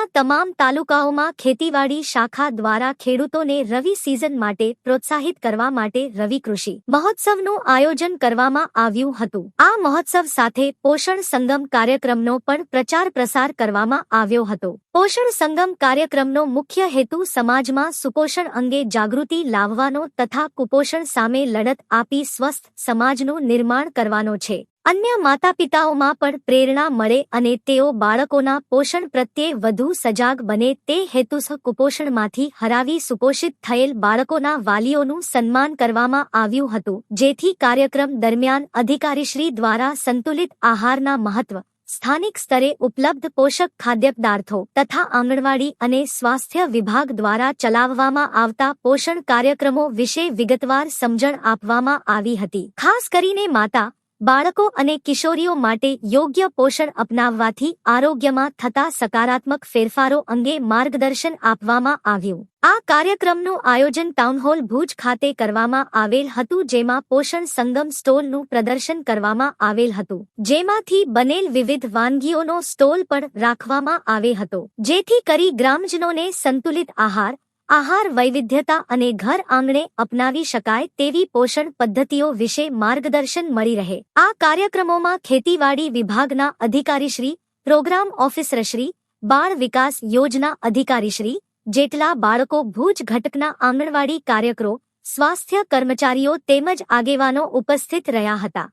જિલ્લાના તમામ તાલુકાઓમાં ખેતીવાડી શાખા દ્વારા ખેડૂતોને રવિ સિઝન માટે પ્રોત્સાહિત કરવા માટે રવિ કૃષિ મહોત્સવનું આયોજન કરવામાં આવ્યું હતું. આ મહોત્સવ સાથે પોષણ સંગમ કાર્યક્રમનો પણ પ્રચાર પ્રસાર કરવામાં આવ્યો હતો. પોષણ સંગમ કાર્યક્રમનો મુખ્ય હેતુ સમાજમાં સુપોષણ અંગે જાગૃતિ લાવવાનો તથા કુપોષણ સામે લડત આપી સ્વસ્થ સમાજનું નિર્માણ કરવાનો છે. અન્ય માતા પિતાઓમાં પણ પ્રેરણા મળે અને તેઓ બાળકોના પોષણ પ્રત્યે વધુ સજાગ બને તે હેતુસર કુપોષણમાંથી હરાવી સુપોષિત થયેલ બાળકોના વાલીઓનું સન્માન કરવામાં આવ્યું હતું. જેથી કાર્યક્રમ દરમિયાન અધિકારીશ્રી દ્વારા સંતુલિત આહારના મહત્વ, સ્થાનિક સ્તરે ઉપલબ્ધ પોષક ખાદ્ય પદાર્થો તથા આંગણવાડી અને સ્વાસ્થ્ય વિભાગ દ્વારા ચલાવવામાં આવતા પોષણ કાર્યક્રમો વિશે વિગતવાર સમજણ આપવામાં આવી હતી. ખાસ કરીને માતા બાળકો અને કિશોરીઓ માટે યોગ્ય પોષણ અપનાવવાથી આરોગ્યમાં થતા સકારાત્મક ફેરફારો અંગે માર્ગદર્શન આપવામાં આવ્યું. આ કાર્યક્રમનું આયોજન ટાઉનહોલ ભુજ ખાતે કરવામાં આવેલ હતું, જેમાં પોષણ સંગમ સ્ટોલનું પ્રદર્શન કરવામાં આવેલ હતું. જેમાંથી બનેલ વિવિધ વાનગીઓનો સ્ટોલ પણ રાખવામાં આવે હતો. જેથી કરી ગ્રામજનોને સંતુલિત આહાર આહાર, વૈવિધ્યતા અને ઘર આંગણે અપનાવી શકાય તેવી પોષણ પદ્ધતિઓ વિશે માર્ગદર્શન મળી રહે. આ કાર્યક્રમોમાં ખેતીવાડી વિભાગના અધિકારીશ્રી પ્રોગ્રામ ઓફિસરશ્રી બાળ વિકાસ યોજના અધિકારીશ્રી જેટલા બાળકો ભુજ ઘટકના આંગણવાડી કાર્યકરો, સ્વાસ્થ્ય કર્મચારીઓ તેમજ આગેવાનો ઉપસ્થિત રહ્યા હતા.